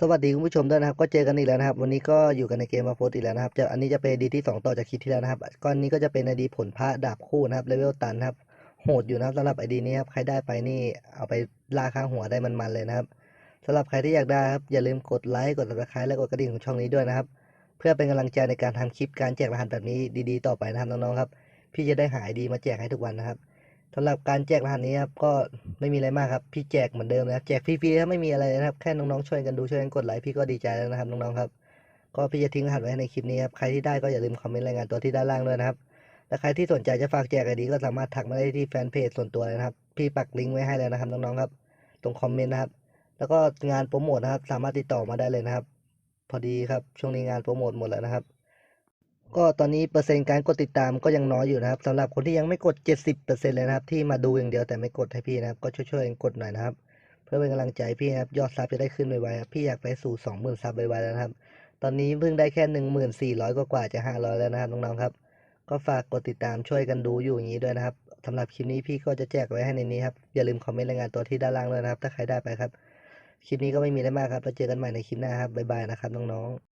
สวัสดีคุณผู้ชมด้วยนะครับ ก็เจอกันอีกแล้วนะครับ วันนี้ก็อยู่กันในเกมมาโพสอีกแล้วนะครับจะอันนี้จะเป็นดีที่ 2 ต่อจากคลิปที่แล้วนะครับก้อนนี้ก็จะเป็นไอดีผลพระดาบคู่นะครับเลเวลตันครับโหดอยู่นะครับสำหรับไอดีนี้ครับใครได้ไปนี่เอาไปล่าข้างหัวได้มันๆเลยนะครับสำหรับใครที่อยากได้ครับอย่าลืมกดไลค์กด subscribe และกดกระดิ่งของช่องนี้ด้วยนะครับ เพื่อเป็นกำลังใจในการทำคลิปการแจกรหัสแบบนี้ดีๆ ต่อไปนะครับน้องๆครับพี่จะได้หาไอดีมาแจกให้ทุกวันนะครับ สำหรับการแจกรหัสนี้ครับก็ไม่มีอะไรมากครับ พี่แจกเหมือนเดิมนะครับแจกฟรีๆครับไม่มีอะไรนะครับ แค่น้องๆช่วยกันดูช่วยกันกดไลค์พี่ก็ดีใจแล้วนะครับน้องๆครับ ก็พี่จะทิ้งรหัสไว้ในคลิปนี้ครับใครที่ได้ก็อย่าลืมคอมเมนต์รายงานตัวที่ด้านล่างด้วยนะครับและใครที่สนใจจะฝากแจกไอดีก็สามารถทักมาได้ที่แฟนเพจส่วนตัวเลยนะครับ พี่ปักลิงก์ไว้ให้แล้วนะครับน้องๆครับ ตรงคอมเมนต์นะครับ แล้วก็งานโปรโมทนะครับ สามารถติดต่อมาได้เลยนะครับ พอดีครับช่วงนี้งานโปรโมทหมดแล้วนะครับ ก็ตอนนี้เปอร์เซ็นต์การกดติดตามก็ยังน้อยอยู่นะครับสำหรับคนที่ยังไม่กด 70%เลยนะครับ ที่มาดูอย่างเดียวแต่ไม่กดให้พี่นะครับ ก็ช่วยๆกันกดหน่อยนะครับ เพื่อเป็นกำลังใจพี่นะครับ ยอดซับจะได้ขึ้นไวๆครับพี่อยากไปสู่ 20,000ซับไวๆแล้วนะครับ ตอนนี้เพิ่งได้แค่ 1,400 กว่าๆจะ 500 แล้วนะครับน้องๆครับ ก็ฝากกดติดตามช่วยกันดูอยู่อย่างนี้ด้วยนะครับสำหรับคลิปนี้พี่ก็จะแจกไว้ให้ในนี้ครับอย่าลืมคอมเมนต์รายงานตัวที่ด้านล่างด้วยนะครับ ถ้าใครได้ไปครับคลิปนี้ก็ไม่มีอะไรมากครับแล้วเจอกันใหม่ในคลิปหน้าครับบ๊ายบายนะครับน้องๆ